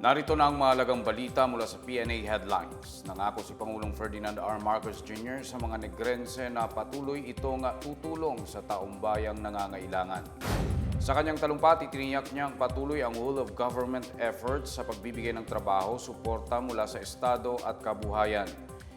Narito na ang mahalagang balita mula sa PNA Headlines. Nangako si Pangulong Ferdinand R. Marcos Jr. sa mga negrense na patuloy itong tutulong sa taong bayang nangangailangan. Sa kanyang talumpati, tiniyak niyang patuloy ang whole of government efforts sa pagbibigay ng trabaho, suporta mula sa Estado at kabuhayan.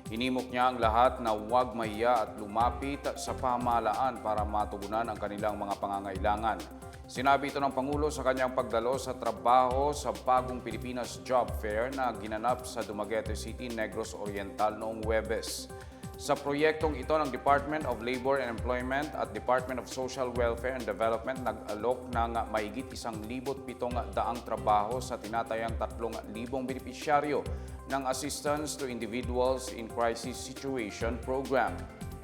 Hinimok niya ang lahat na huwag mahiya at lumapit sa pamahalaan para matugunan ang kanilang mga pangangailangan. Sinabi ito ng Pangulo sa kanyang pagdalo sa trabaho sa bagong Pilipinas Job Fair na ginanap sa Dumaguete City, Negros Oriental noong Webes. Sa proyektong ito ng Department of Labor and Employment at Department of Social Welfare and Development nag-alok ng pitong daang trabaho sa tinatayang tatlong libong benepisyaryo ng Assistance to Individuals in Crisis Situation Program.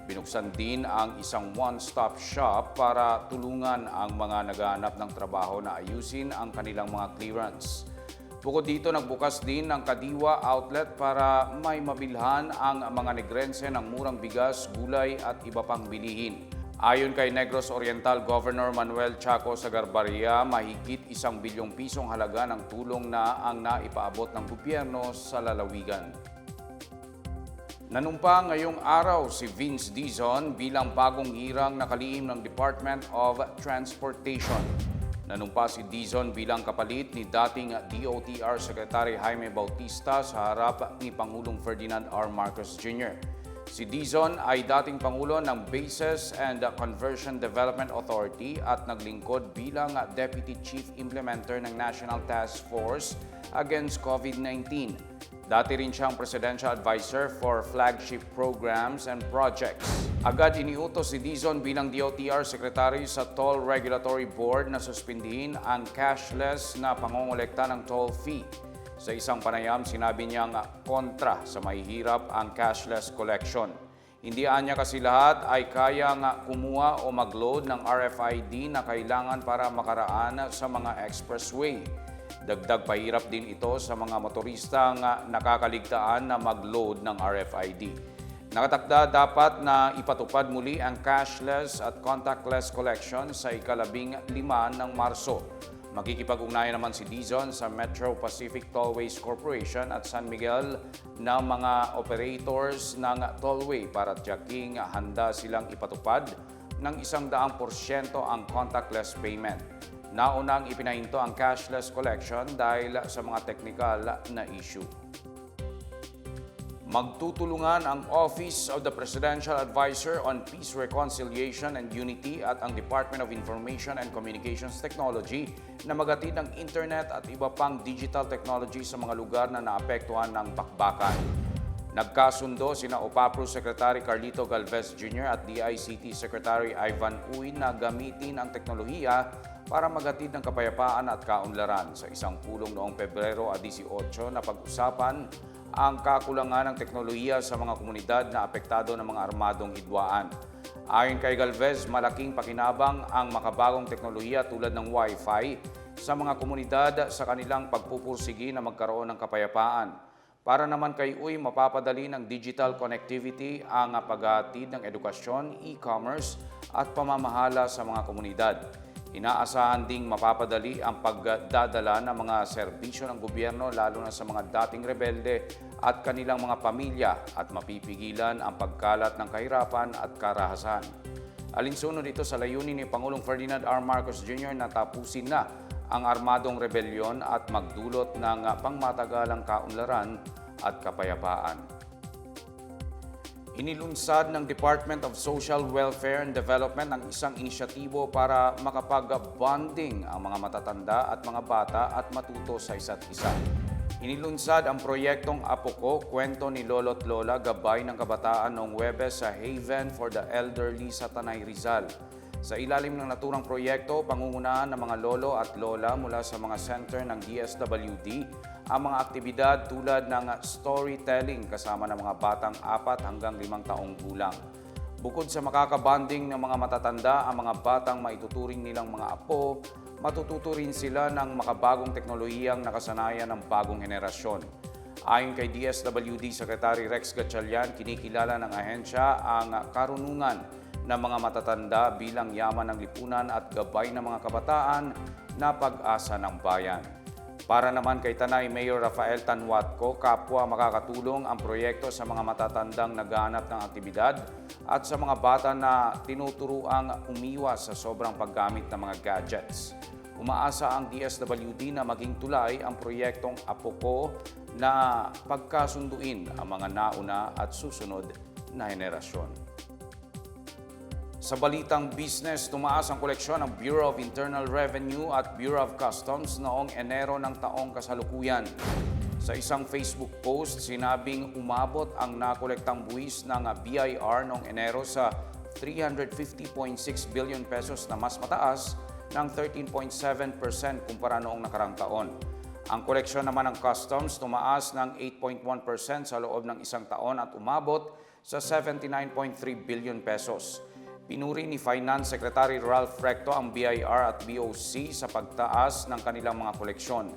Binuksan din ang isang one-stop shop para tulungan ang mga naghahanap ng trabaho na ayusin ang kanilang mga clearance. Bukod dito, nagbukas din ng Kadiwa Outlet para may mabilhan ang mga negrense ng murang bigas, gulay at iba pang bilihin. Ayon kay Negros Oriental Governor Manuel Chaco Sagarbaria, mahigit isang bilyong pisong halaga ng tulong na ang naipaabot ng gobyerno sa lalawigan. Nanumpa ngayong araw si Vince Dizon bilang bagong hirang nakalihim ng Department of Transportation. Nanumpa si Dizon bilang kapalit ni dating DOTR Secretary Jaime Bautista sa harap ni Pangulong Ferdinand R. Marcos Jr. Si Dizon ay dating Pangulo ng Bases and Conversion Development Authority at naglingkod bilang Deputy Chief Implementer ng National Task Force Against COVID-19. Dati rin siyang Presidential Advisor for Flagship Programs and Projects. Agad iniutos si Dizon bilang DOTR Secretary sa Toll Regulatory Board na suspindihin ang cashless na pangongolekta ng toll fee. Sa isang panayam, sinabi niyang kontra sa mahihirap ang cashless collection. Hindi anya kasi lahat ay kaya nga kumuha o mag-load ng RFID na kailangan para makaraan sa mga expressway. Dagdag pahirap din ito sa mga motoristang nakakaligtaan na mag-load ng RFID. Nakatakda dapat na ipatupad muli ang cashless at contactless collection sa ikalabing lima ng Marso. Makikipag-ugnayan naman si Dizon sa Metro Pacific Tollways Corporation at San Miguel na mga operators ng tollway para tiyaking handa silang ipatupad ng isang daang porsyento ang contactless payment. Naunang ipinahinto ang cashless collection dahil sa mga technical na issue. Magtutulungan ang Office of the Presidential Advisor on Peace, Reconciliation and Unity at ang Department of Information and Communications Technology na magatid ng internet at iba pang digital technology sa mga lugar na naapektuhan ng bakbakan. Nagkasundo sina OPAPRO Secretary Carlito Galvez Jr. at DICT Secretary Ivan Uy na gamitin ang teknolohiya para magatid ng kapayapaan at kaunlaran sa isang pulong noong Pebrero 18 na pag-usapan ang kakulangan ng teknolohiya sa mga komunidad na apektado ng mga armadong hidwaan. Ayon kay Galvez, malaking pakinabang ang makabagong teknolohiya tulad ng Wi-Fi sa mga komunidad sa kanilang pagpupursigi na magkaroon ng kapayapaan. Para naman kay Uy, mapapadali ng digital connectivity ang paghatid ng edukasyon, e-commerce at pamamahala sa mga komunidad. Inaasahan ding mapapadali ang pagdadala ng mga serbisyo ng gobyerno lalo na sa mga dating rebelde at kanilang mga pamilya at mapipigilan ang pagkalat ng kahirapan at karahasan. Alinsunod ito sa layunin ni Pangulong Ferdinand R. Marcos Jr. na tapusin na ang armadong rebelyon at magdulot ng pangmatagalang kaunlaran at kapayapaan. Inilunsad ng Department of Social Welfare and Development ang isang inisyatibo para makapag-bonding ang mga matatanda at mga bata at matuto sa isa't isa. Inilunsad ang proyektong Apo Ko, kwento ni Lolo't Lola, gabay ng kabataan noong Webes sa Haven for the Elderly sa Tanay Rizal. Sa ilalim ng naturang proyekto, pangungunahan ng mga lolo at lola mula sa mga center ng DSWD ang mga aktibidad tulad ng storytelling kasama ng mga batang 4 hanggang 5 taong gulang. Bukod sa makakabanding ng mga matatanda, ang mga batang maituturing nilang mga apo, matututo rin sila ng makabagong teknolohiyang nakasanayan ng bagong henerasyon. Ayon kay DSWD Secretary Rex Gatchalian, kinikilala ng ahensya ang karunungan ng mga matatanda bilang yaman ng lipunan at gabay ng mga kabataan na pag-asa ng bayan. Para naman kay Tanay Mayor Rafael Tanwatco, kapwa makakatulong ang proyekto sa mga matatandang naghahanap ng aktibidad at sa mga bata na tinuturuang umiwas sa sobrang paggamit ng mga gadgets. Umaasa ang DSWD na maging tulay ang proyektong Apoko na pagkasunduin ang mga nauna at susunod na henerasyon. Sa balitang business, tumaas ang koleksyon ng Bureau of Internal Revenue at Bureau of Customs noong Enero ng taong kasalukuyan. Sa isang Facebook post, sinabing umabot ang nakolektang buwis ng BIR noong Enero sa 350.6 billion pesos na mas mataas ng 13.7% kumpara noong nakarang taon. Ang koleksyon naman ng customs tumaas ng 8.1% sa loob ng isang taon at umabot sa 79.3 billion pesos. Pinuri ni Finance Secretary Ralph Recto ang BIR at BOC sa pagtaas ng kanilang mga koleksyon.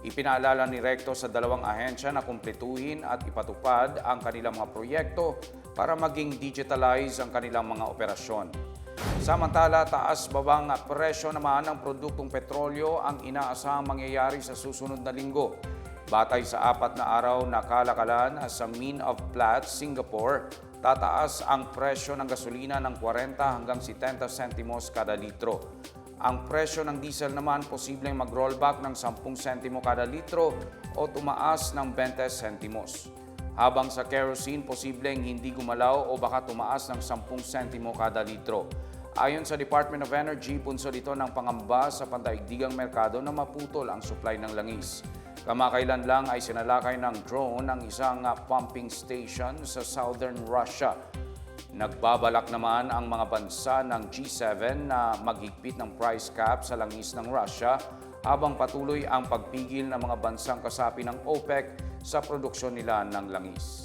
Ipinaalala ni Recto sa dalawang ahensya na kumpletuhin at ipatupad ang kanilang mga proyekto para maging digitalize ang kanilang mga operasyon. Samantala, taas-babang presyo naman ng produktong petrolyo ang inaasahang mangyayari sa susunod na linggo. Batay sa apat na araw na kalakalan sa Mean of Platts, Singapore, tataas ang presyo ng gasolina ng 40 hanggang 70 sentimos kada litro. Ang presyo ng diesel naman posibleng mag-rollback ng 10 sentimo kada litro o tumaas ng 20 sentimos. Habang sa kerosene, posibleng hindi gumalaw o baka tumaas ng 10 sentimo kada litro. Ayon sa Department of Energy, punsod ito ng pangamba sa pandaigdigang merkado na maputol ang supply ng langis. Kamakailan lang ay sinalakay ng drone ang isang uh, pumping station sa southern Russia. Nagbabalak naman ang mga bansa ng G7 na maghigpit ng price cap sa langis ng Russia habang patuloy ang pagpigil ng mga bansang kasapi ng OPEC sa produksyon nila ng langis.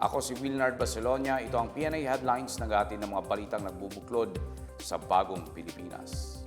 Ako si Wilnard Barcelona. Ito ang PNA Headlines na ng mga balitang nagbubuklod sa bagong Pilipinas.